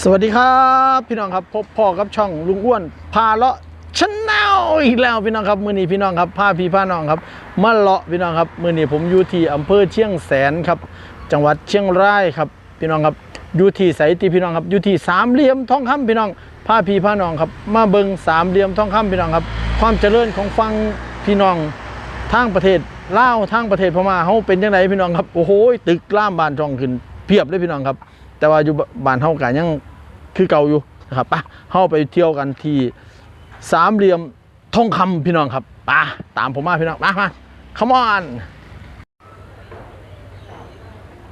สวัสดีครับพี่น้องครับพบพ่อกับช่องลุงอ้วนพาเลาะชแนลอีกแล้วพี่น้องครับมือนี้พี่น้องครับพาพี่พาน้องครับมาเลาะพี่น้องครับมือนี้ผมอยู่ที่อำเภอเชียงแสนครับ จังหวัดเชียงรายครับ พี่น้องครับอยู่ที่ไสตีพี่น้องครับอยู่ที่สามเหลี่ยมทองคำพี่น้องพาพี่พาน้องครับ มาเบิงสามเหลี่ยมทองคำพี่น้องครับ ความเจริญของฟังพี่น้องทางประเทศลาวทางประเทศพม่าเขาเป็นยังไงพี่น้องครับโอ้โหตึกล่ามบานจองขึ้นเพียบเลยพี่น้องครับ แต่ว่าอยู่บ้านเฮากันยังคือเก่าอยู่นะครับปะเฮาไปเที่ยวกันที่สามเหลี่ยมทองคำพี่น้องครับปะตามผมมาพี่น้องมามา come on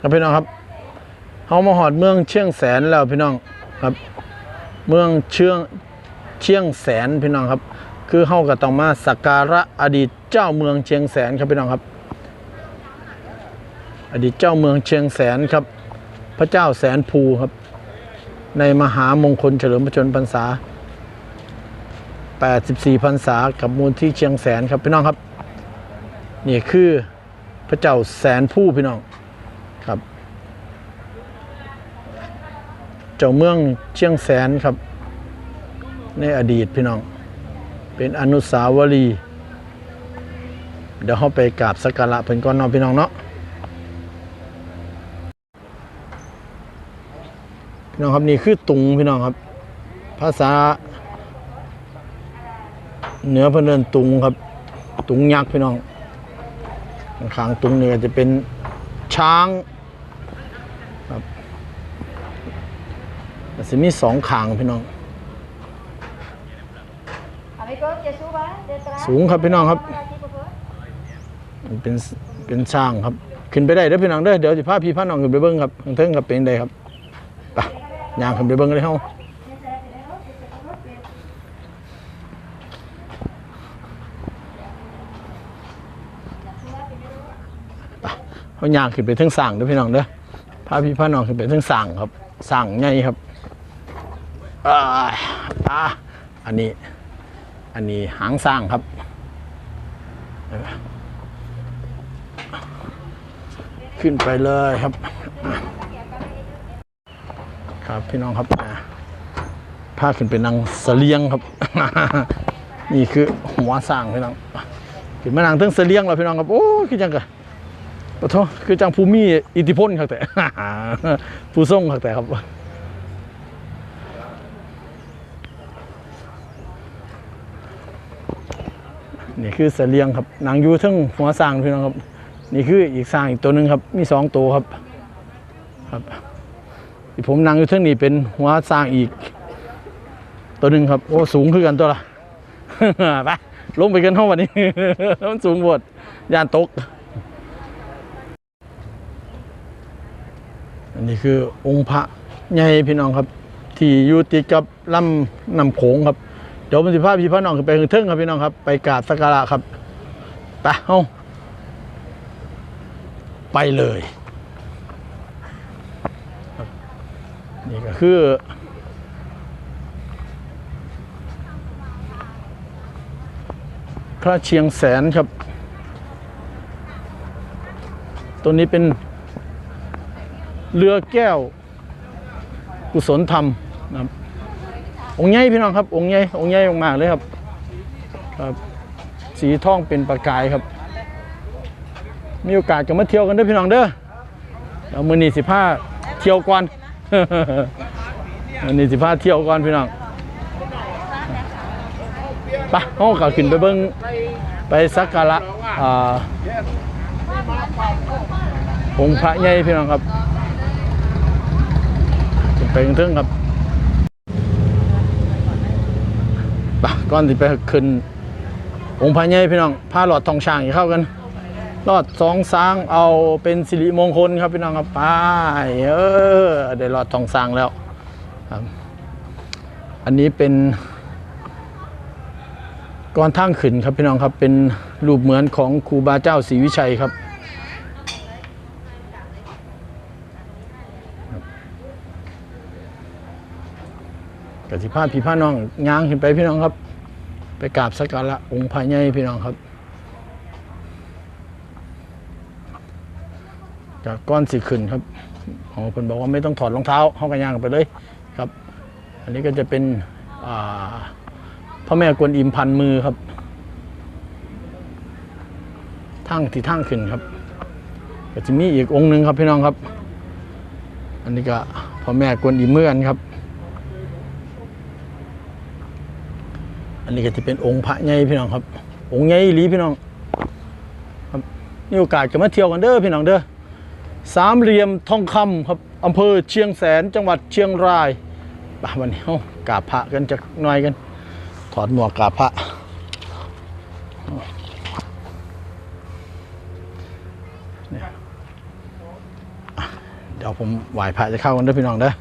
ครับพี่น้องครับเฮามาหอดเมืองเชียงแสนแล้วพี่น้องครับ เมืองเชียงเชียงแสนพี่น้องครับ คือเฮาก็ต้องมาสักการะอดีตเจ้าเมืองเชียงแสนครับพี่น้องครับ อดีตเจ้าเมืองเชียงแสนครับ พระเจ้าแสนภูครับ ในมหามงคลเฉลิมพระชนพรรษา 84พรรษากับมูลที่เชียงแสนครับพี่น้องครับ นี่คือพระเจ้าแสนผู้พี่น้องครับ เจ้าเมืองเชียงแสนครับ ในอดีตพี่น้อง เป็นอนุสาวรีย์เดี๋ยวเราไปกราบสักการะเพิ่นก่อนเนาะพี่น้องเนาะ น้องครับนี่คือตุงพี่น้องครับ ภาษาเหนือเพิ่นเดินตุงครับ ตุงยักษ์พี่น้องขางตุงเนี่ยจะเป็นช้างครับแต่สิมีสองขางพี่น้อง Amigos, ya suba detrás. สูงครับพี่น้องครับ Cámara aquí, por favor. มันเป็นเป็นช้างครับ ขึ้นไปได้เด้อพี่น้องเด้อเดี๋ยวสิพาพี่พาน้องขึ้นไปเบิ่งครับทางเทิงครับเป็นไดครับไป ยางขึ้นไปเบิ่งเลยเฮาเฮายางขึ้นไปเทิงสร้างด้อพี่น้องเด้อพาพี่พาน้องขึ้นไปเทิงสร้างครับสร้างใหญ่ครับอาอ่าอันนี้ อันนี้หางสร้างครับขึ้นไปเลยครับ ครับพี่น้องครับอ่าพาขึ้นไปนั่งเสลียงครับ นี่คือหัวสร้างพี่น้องขึ้นมานั่งเทั้งเสลียงแล้วพี่น้องครับโอ้คือจังกะปะโทคือจังภูมิอิทธิพลครับแต่ผู้ทรงครับแต่ครับนี่คือเสลียงครับนางอยู่ทั้งหัวสร้างพี่น้องครับ นี่คืออีกสร้างอีกตัวหนึ่งครับ มีสองตัวครับครับ ที่ผมนั่งอยู่เทั้งนี้เป็นหัวสร้างอีก ตัวหนึ่งครับ โอ้สูงขึ้นกันตัวละไปลงไปกันห้องวันนี้มันสูงบดยานตก อันนี้คือองค์พระใหญ่พี่น้องครับ ที่อยู่ติดกับลำนำโขงครับเดี๋ยวมันสิพาพี่พาน้องขึ้นไปถึงเทิงครับพี่น้องครับ ไปกราบสักการะครับไปเฮาไปเลยครับ นี่ก็คือ พระเชียงแสนครับ ตัวนี้เป็นเรือแก้วกุศลธรรมนะครับ องค์ใหญ่พี่น้องครับ องค์ใหญ่องค์ใหญ่มากๆเลยครับครับ สีทองเป็นประกายครับ มีโอกาสก็มาเที่ยวกันด้อพี่น้องเด้อเดี๋ยวมื้อนี้สิพาเที่ยวก่อน อนี้สิพาเที่ยวก่อนพี่น้องไปเฮาก็ขึ้นไปเบิ่งไปสักการะองค์พระใหญ่พี่น้องครับขึ้นไปถึงครับไปก่อนสิไปขึ้นองค์พระใหญ่พี่น้องพาหลอดทองช้างอีกเข้ากัน รอดสองสางเอาเป็นสิริมงคลครับพี่น้องครับไปเออได้รอดทองสางแล้วครับอันนี้เป็นก้อนทางขึ้นครับพี่น้องครับเป็นรูปเหมือนของครูบาเจ้าศรีวิชัยครับ กสิภาพพี่พาน้องย่างขึ้นไปพี่น้องครับ ไปกราบสักการะองค์พระใหญ่พี่น้องครับ จากก้อนสิขึ้นครับอ๋อเพิ่นบอกว่าไม่ต้องถอดรองเท้าเข้ากันย่างกันไปเลยครับ อันนี้ก็จะเป็นอ่าพระแม่กวนอิมพันมือครับทั้งที่ทั้งขึ้นครับก็จะมีอีกองค์หนึ่งครับพี่น้องครับ อันนี้ก็พระแม่กวนอิมเมื่อนครับ อันนี้ก็จะเป็นองค์พระใหญ่พี่น้องครับ องค์ใหญ่ลีพี่น้องครับมีโอกาสก็มาเที่ยวกันเด้อพี่น้องเด้อ สามเหลี่ยมทองคำครับอำเภอเชียงแสนจังหวัดเชียงรายไปวันนี้เรากาพระกันจะหน่อยกัน ถอดหมวกกาพระเดี๋ยวผมไหว้พระจะเข้ากันด้อพี่น้องเด้อ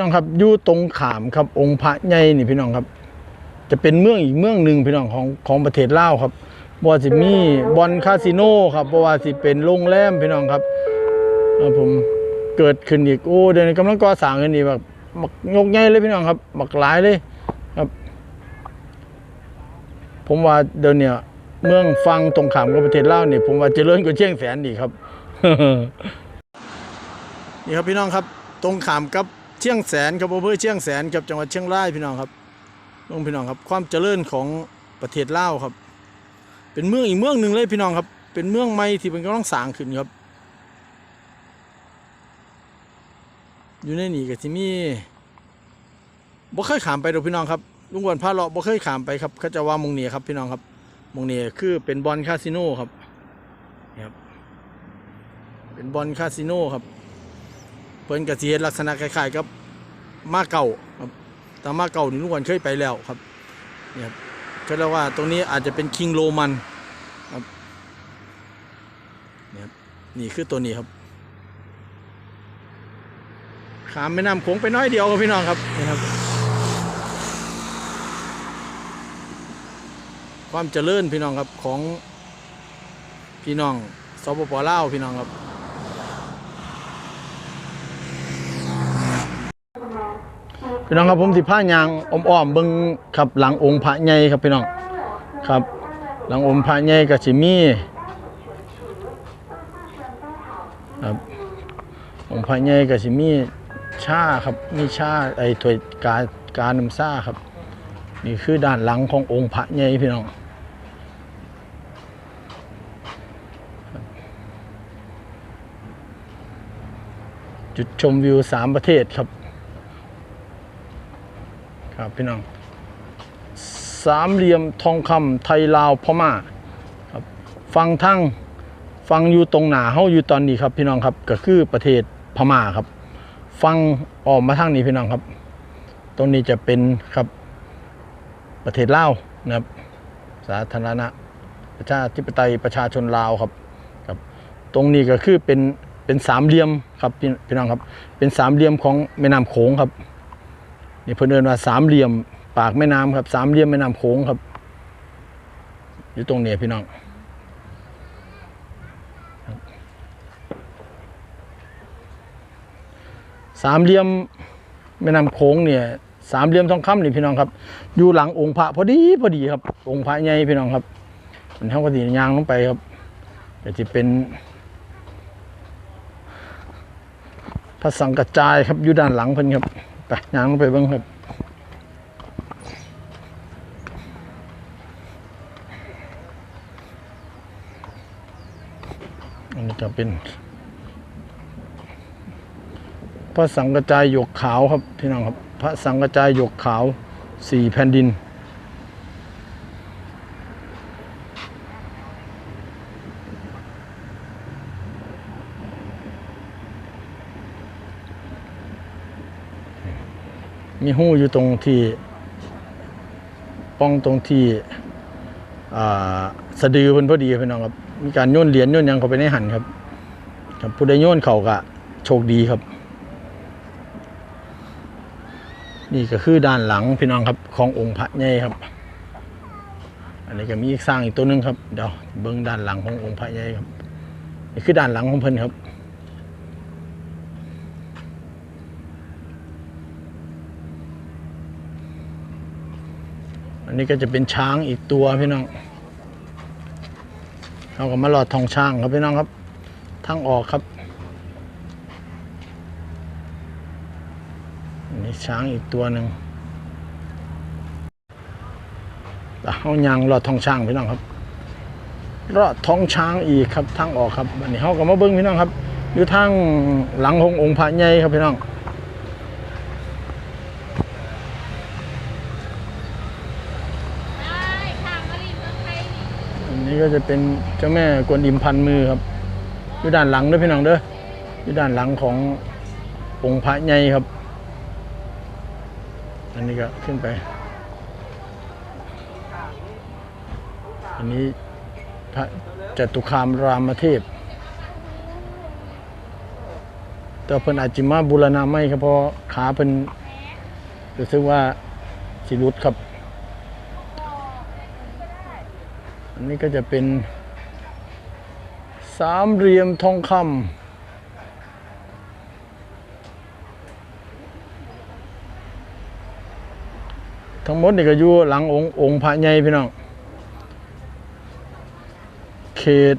น้องครับอยู่ตรงขามครับองค์พระใหญ่นี่พี่น้องครับ จะเป็นเมืองอีกเมืองหนึ่งพี่น้องของของประเทศลาวครับบ่ว่าสิมีบอลคาสิโนครับบ่ว่าสิเป็นโรงแรมพี่น้องครับผมเกิดขึ้นอีกโอ้เดี๋ยวนี้กำลังก่อสร้างกันนี่แบบมักยกใหญ่เลยพี่น้องครับหมักหลายเลยครับ ผมว่าเดี๋ยวนี้เมืองฟังตรงขามกับประเทศลาวนี่ผมว่าเจริญกว่าเชียงแสนอีครับนี่ครับพี่น้องครับ ตรงขามกับ เชียงแสนครับอำเภอเชียงแสนกับจังหวัดเชียงรายพี่น้องครับน้องพี่น้องครับ ความเจริญของประเทศลาวครับ เป็นเมืองอีกเมืองหนึ่งเลยพี่น้องครับ เป็นเมืองใหม่ที่เป็นกำลังสร้างขึ้นครับ อยู่ในนี่ก็ที่มีบ่เคยขามไปดอกพี่น้องครับลุงอ้วนพาเลาะบ่เคยขามไปครับเขาจะว่ามงเนียครับพี่น้องครับมงเนียคือเป็นบอลคาสิโนครับนะครับ เป็นบอลคาสิโนครับ พิ่นกระเทียลักษณะคล้ายๆกับมาเก่าครับแต่มาเก่านี่ลุงวันเคยไปแล้วครับเนี่ยครับก็เรียกว่าตรงนี้อาจจะเป็นคิงโรมันครับเนี่ยครับนี่คือตัวนี้ครับขามแม่น้ำโขงไปน้อยเดียวครับพี่น้องครับนี่ครับ ความเจริญพี่น้องครับของพี่น้องสปปลาวพี่น้องครับ พี่น้องครับผมสิผ้ายางอ้อมๆเบิ่งครับหลังองค์พระใหญ่ครับพี่น้องครับ หลังองค์พระใหญ่ก็สิมีครับองค์พระใหญ่ก็สิมีชาครับมีชาไอ้ถ้วยกากาน้ำซ่าครับนี่คือด้านหลังขององค์พระใหญ่พี่น้องจุดชมวิวสามประเทศครับ ครับพี่น้องสามเหลี่ยมทองคำไทยลาวพม่าครับฟังทั้งฟังอยู่ตรงหนาเฮาอยู่ตอนนี้ครับพี่น้องครับก็คือประเทศพม่าครับ ฟังออกมาทางนี้พี่น้องครับ ตรงนี้จะเป็นครับประเทศลาวนะครับ สาธารณะประชาธิปไตยประชาชนลาวครับครับ ตรงนี้ก็คือเป็นเป็นสามเหลี่ยมครับพี่น้องครับ เป็นสามเหลี่ยมของแม่น้ำโขงครับ นี่เพิ่นเอินว่าสามเหลี่ยมปากแม่น้ำครับ สามเหลี่ยมแม่น้ำโขงครับ อยู่ตรงนี้พี่น้องสามเหลี่ยมแม่น้ำโขงเนี่ยสามเหลี่ยมทองคำนี่พี่น้องครับ อยู่หลังองค์พระพอดีพอดีครับ องค์พระใหญ่พี่น้องครับมันเท่ากับสียางลงไปครับก็จะเป็น พระสังกระจายครับอยู่ด้านหลังเพิ่นครับ ไปย่างลงไปเบิ่งครับอันนี้ก็เป็นพระสังกระจายหยกขาวครับพี่น้องครับ พระสังกระจายหยกขาวสี่แผ่นดิน มีหู้อยู่ตรงที่ป้องตรงที่สะดือเพิ่นพอดีพี่น้องครับ มีการโยนเหรียญโยนยังเข้าไปในหันครับ ครับผู้ใดโยนเขาก็โชคดีครับ นี่ก็คือด้านหลังพี่น้องครับขององค์พระใหญ่ครับ อันนี้ก็มีอีกสร้างอีกตัวหนึงครับเดี๋ยวเบิ้งด้านหลังขององค์พระใหญ่ครับนี่คือด้านหลังของเพิ่นครับ อันนี้ก็จะเป็นช้างอีกตัวพี่น้องเราก็มาหลอดทองช้างครับพี่น้องครับทางออกครับอันนี้ช้างอีกตัวหนึ่งเอายางหลอดทองช้างพี่น้องครับรอดท้องช้างอีกครับทางออกครับอันนี้เขาก็มาเบิ้งพี่น้องครับอยู่ทางหลังององค์พระใหญ่ครับพี่น้อง นนี้ก็จะเป็นเจ้าแม่กวนอิมพันมือครับอยู่ด้านหลังด้วยพี่น้องเด้ออยู่ด้านหลังขององค์พระใหญ่ครับ อันนี้ก็ขึ้นไป อันนี้พระจตุคามรามเทพแต่เพิ่นอาจจิมาบูรณาไม่ครับเพราะขาเพิ่นรู้สึกว่าสิรุดครับ อันนี้ก็จะเป็นสามเหลี่ยมทองคำทั้งหมดนี่ก็อยู่หลังองค์องค์พระใหญ่พี่น้อง เขต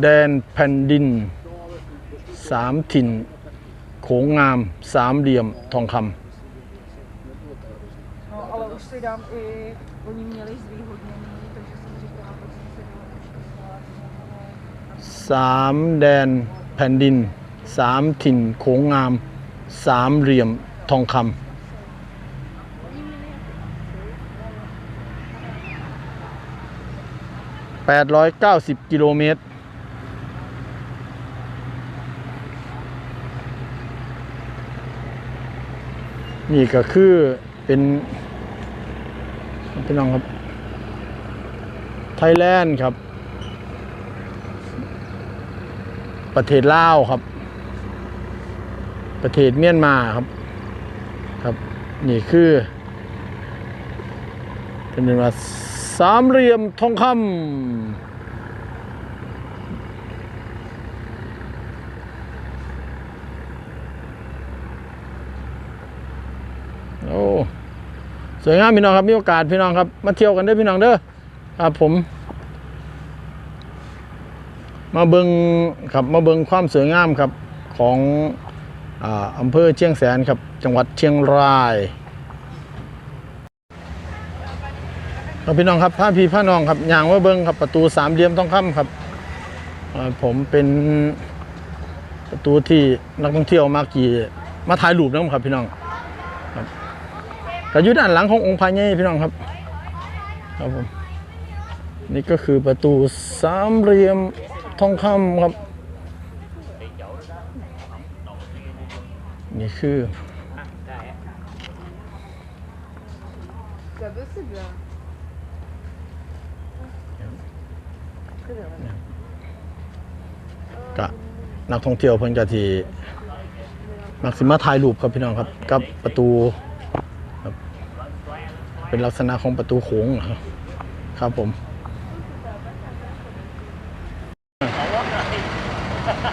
แดนแผ่นดินสามถิ่น โขงงามสามเหลี่ยมทองค No, ale už si dám i, oni měli zvýhodně สามแดนแผ่นดินสามถิ่นโขงงามสามเหลี่ยมทองคำแปดร้อยเก้าสิบกิโลเมตร นี่ก็คือเป็นพี่น้องครับ ไทยแลนด์ครับ ประเทศลาวครับ ประเทศเมียนมาครับ ครับ นี่คือเป็นว่าสามเหลี่ยมทองคำโอ้สวยงามพี่น้องครับมีโอกาสพี่น้องครับ มาเที่ยวกันเด้อพี่น้องเด้อครับผม มาเบิงครับมาเบิงความสวยงามครับของอาอำเภอเชียงแสนครับจังหวัดเชียงรายครับพี่น้องครับพาพี่พาน้องครับอย่างว่าเบิงครับประตูสามเหลี่ยมทองคำครับผมเป็นประตูที่นักท่องเที่ยวมากี่มาถ่ายรูปนะครับพี่น้องครับก็อยู่ด้านหลังขององค์พระใหญ่พี่น้องครับครับผมนี่ก็คือประตูสามเหลี่ยม ทองคำครับ นี่คือ Ça veut, c'est bien. กนักท่องเที่ยวเพิ่นกะทีมักสิมาถ่ายรูปครับพี่น้องครับ กับประตูครับเป็นลักษณะของประตูโขงครับ ครับผม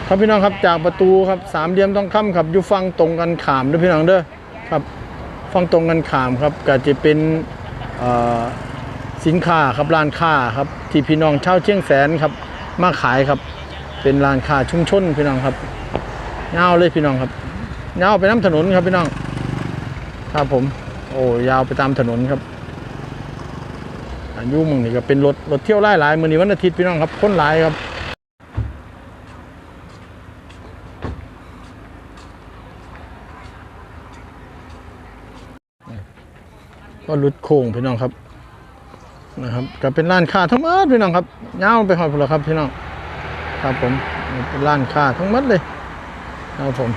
ครับพี่น้องครับจากประตูครับสามเหลี่ยมทองคำครับอยู่ฝั่งตรงกันขามเด้วยพี่น้องเด้อครับฝั่งตรงกันขามครับก็จะเป็นสินค้าครับร้านค้าครับที่พี่น้องเช่าเชียงแสนครับมาขายครับ เป็นร้านค้าชุมชนพี่น้องครับยาวเลยพี่น้องครับยาวไปน้ำถนนครับพี่น้องครับผม โอ้ยาวไปตามถนนครับอายุมึงนี่ก็เป็นรถรถเที่ยวไล่หลายมือนี้วันอาทิตย์พี่น้องครับคนหลายครับ ก็ลุดโค้งพี่น้องครับนะครับก็เป็นร้านค้าทั้งหมดพี่น้องครับยาวไปหอดพุ่นแล้วครับพี่น้องครับผมเป็นร้านค้าทั้งหมดเลยครับผม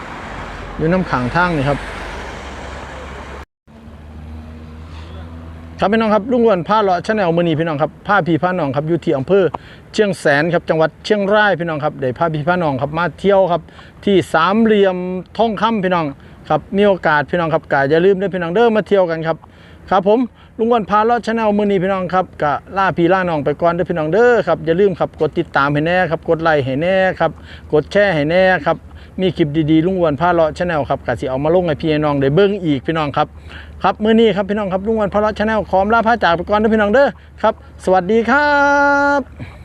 อยู่น้ำขังทางนี่ครับครับพี่น้องครับลุงอ้วนผ้าเลาะชาแนลมือนีพี่น้องครับผ้าพีผ้าน้องครับอยู่ที่อำเภอเชียงแสนครับจังหวัดเชียงรายพี่น้องครับเดี๋ยวผ้าพีผ้าน้องครับมาเที่ยวครับที่สามเหลี่ยมทองคำพี่น้องครับมีโอกาสพี่น้องครับกาอย่าลืมเด้อพี่น้องเด้อมาเที่ยวกันครับ ครับผมลุงอ้วนพาลอดชาแนลมือนีพี่น้องครับกะล่าพี่ล่าน้องไปก่อนเด้อพี่น้องเด้อครับอย่าลืมครับกดติดตามให้แน่ครับกดไลค์ให้แน่ครับกดแชร์ให้แน่ครับมีคลิปดีๆลุงอ้วนพาลอดชาแนลครับกะสิเอามาลงให้พี่น้องได้เบิ้งอีกพี่น้องครับครับมือนีครับพี่น้องครับลุงอ้วนพาลอดชาแนลขอมล่าพาจากไปก่อนเด้อพี่น้องเด้อครับ สวัสดีครับ